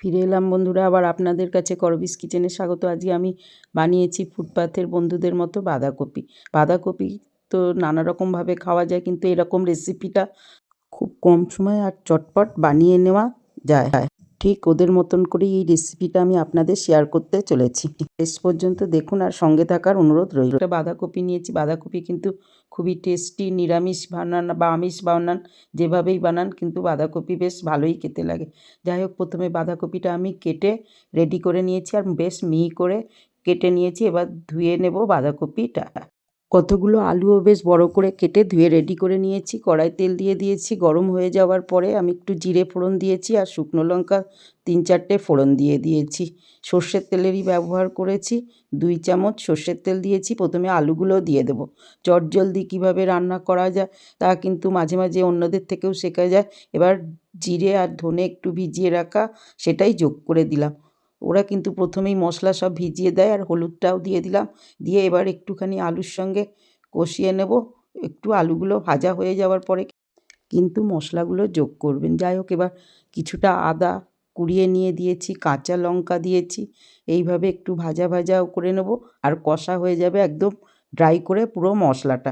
ফিরে এলাম, বন্ধুরা। আবার আপনাদের কাছে করবিস কিচেনে স্বাগত। আজকে আমি বানিয়েছি ফুটপাথের বন্ধুদের মতো বাঁধাকপি। বাঁধাকপি তো নানা রকমভাবে খাওয়া যায়, কিন্তু এরকম রেসিপিটা খুব কম সময় আর চটপট বানিয়ে নেওয়া যায়। ঠিক ওদের মতন করেই এই রেসিপিটা আমি আপনাদের শেয়ার করতে চলেছি। শেষ পর্যন্ত দেখুন আর সঙ্গে থাকার অনুরোধ রইল। একটা বাঁধাকপি নিয়েছি, বাঁধাকপি কিন্তু খুবই টেস্টি নিরামিষ বানান বা আমিষ বানান, যেভাবেই বানান কিন্তু বাঁধাকপি বেশ ভালোই খেতে লাগে। যাই হোক, প্রথমে বাঁধাকপিটা আমি কেটে রেডি করে নিয়েছি আর বেশ মিহি করে কেটে নিয়েছি। এবার ধুয়ে নেব বাঁধাকপিটা। কতগুলো আলুও বেশ বড় করে কেটে ধুয়ে রেডি করে নিয়েছি। কড়াই তেল দিয়ে দিয়েছি, গরম হয়ে যাওয়ার পরে আমি একটু জিরে ফোড়ন দিয়েছি আর শুকনো লঙ্কা তিন চারটে ফোড়ন দিয়ে দিয়েছি। সর্ষের তেলেরই ব্যবহার করেছি, দুই চামচ সর্ষের তেল দিয়েছি, প্রথমে আলুগুলো দিয়ে দেবো। চটজলদি কীভাবে রান্না করা যায় তা কিন্তু মাঝে মাঝে অন্যদের থেকেও শেখা যায়। এবার জিরে আর ধনে একটু ভিজিয়ে রাখা, সেটাই যোগ করে দিলাম। ওরা কিন্তু প্রথমেই মশলা সব ভিজিয়ে দেয় আর হলুদটাও দিয়ে দিলাম। দিয়ে এবার একটুখানি আলুর সঙ্গে কষিয়ে নেব। একটু আলুগুলো ভাজা হয়ে যাওয়ার পরে কিন্তু মশলাগুলো যোগ করবেন। যাই হোক, এবার কিছুটা আদা কুড়িয়ে নিয়ে দিয়েছি, কাঁচা লঙ্কা দিয়েছি। এইভাবে একটু ভাজা ভাজাও করে নেব আর কষা হয়ে যাবে একদম ড্রাই করে পুরো মশলাটা।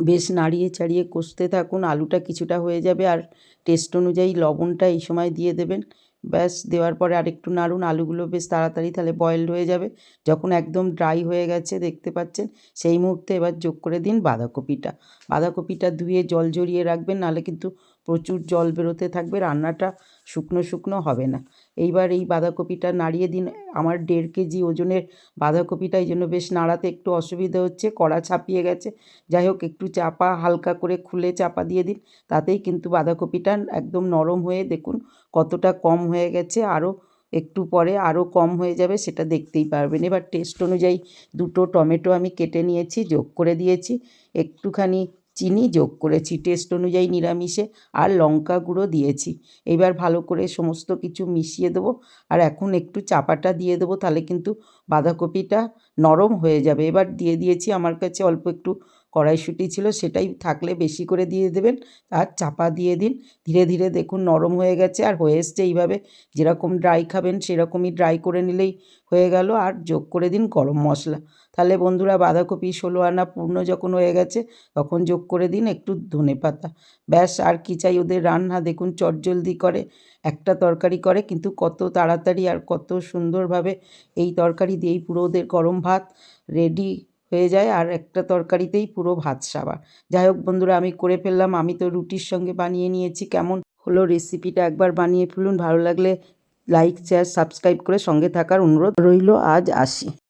বেশ নাড়িয়ে চাড়িয়ে কষতে থাকুন, আলুটা কিছুটা হয়ে যাবে আর টেস্ট অনুযায়ী লবণটা এই সময় দিয়ে দেবেন। ব্যাস, দেওয়ার পরে আরেকটু নাড়ুন, আলুগুলো বেশ তাড়াতাড়ি তাহলে বয়েলড হয়ে যাবে। যখন একদম ড্রাই হয়ে গেছে, দেখতে পাচ্ছেন, সেই মুহূর্তে এবার যোগ করে দিন বাঁধাকপিটা। বাঁধাকপিটা ধুয়ে জল জড়িয়ে রাখবেন, নাহলে কিন্তু প্রচুর জল বেরোতে থাকবে, রান্নাটা শুকনো শুকনো হবে না। এইবার এই বাঁধাকপিটা নাড়িয়ে দিন। আমার দেড় কেজি ওজনের বাঁধাকপিটা এই জন্য বেশ নাড়াতে একটু অসুবিধা হচ্ছে, কড়া ছাপিয়ে গেছে। যাই হোক, একটু চাপা, হালকা করে খুলে চাপা দিয়ে দিন। তাতেই কিন্তু বাঁধাকপিটা একদম নরম হয়ে, দেখুন কতটা কম হয়ে গেছে। আরও একটু পরে আরও কম হয়ে যাবে, সেটা দেখতেই পারবেন। এবার টেস্ট অনুযায়ী দুটো টমেটো আমি কেটে নিয়েছি, যোগ করে দিয়েছি। একটুখানি চিনি যোগ করেছি টেস্ট অনুযায়ী নিরামিষে আর লঙ্কা গুঁড়ো দিয়েছি। এবার ভালো করে সমস্ত কিছু মিশিয়ে দেবো আর এখন একটু চাপাটা দিয়ে দেবো, তাহলে কিন্তু বাঁধাকপিটা নরম হয়ে যাবে। এবার দিয়ে দিয়েছি আমার কাছে অল্প একটু কড়াইশুঁটি ছিল সেটাই থাকলে বেশি করে দিয়ে দেবেন। আর চাপা দিয়ে দিন। ধীরে ধীরে দেখুন নরম হয়ে গেছে আর হয়ে এসছে এইভাবে। যেরকম ড্রাই খাবেন সেরকমই ড্রাই করে নিলেই হয়ে গেল। আর যোগ করে দিন গরম মশলা। তাহলে বন্ধুরা বাঁধাকপি ষোলো আনা পূর্ণ যখন হয়ে গেছে তখন যোগ করে দিন একটু ধনে পাতা। ব্যাস আর কি চাই ওদের রান্না দেখুন চটজলদি করে, একটা তরকারি করে কিন্তু কত তাড়াতাড়ি আর কত সুন্দরভাবে এই তরকারি দিয়েই পুরো ওদের গরম ভাত রেডি হয়ে যায় আর একটা তরকারিতেই পুরো ভাত সাবা যাই হোক বন্ধুরা, আমি করে ফেললাম। আমি তো রুটির সঙ্গে বানিয়ে নিয়েছি। কেমন হলো রেসিপিটা একবার বানিয়ে ফেলুন। ভালো লাগলে লাইক শেয়ার সাবস্ক্রাইব করে সঙ্গে থাকার অনুরোধ রইল। আজ আসি।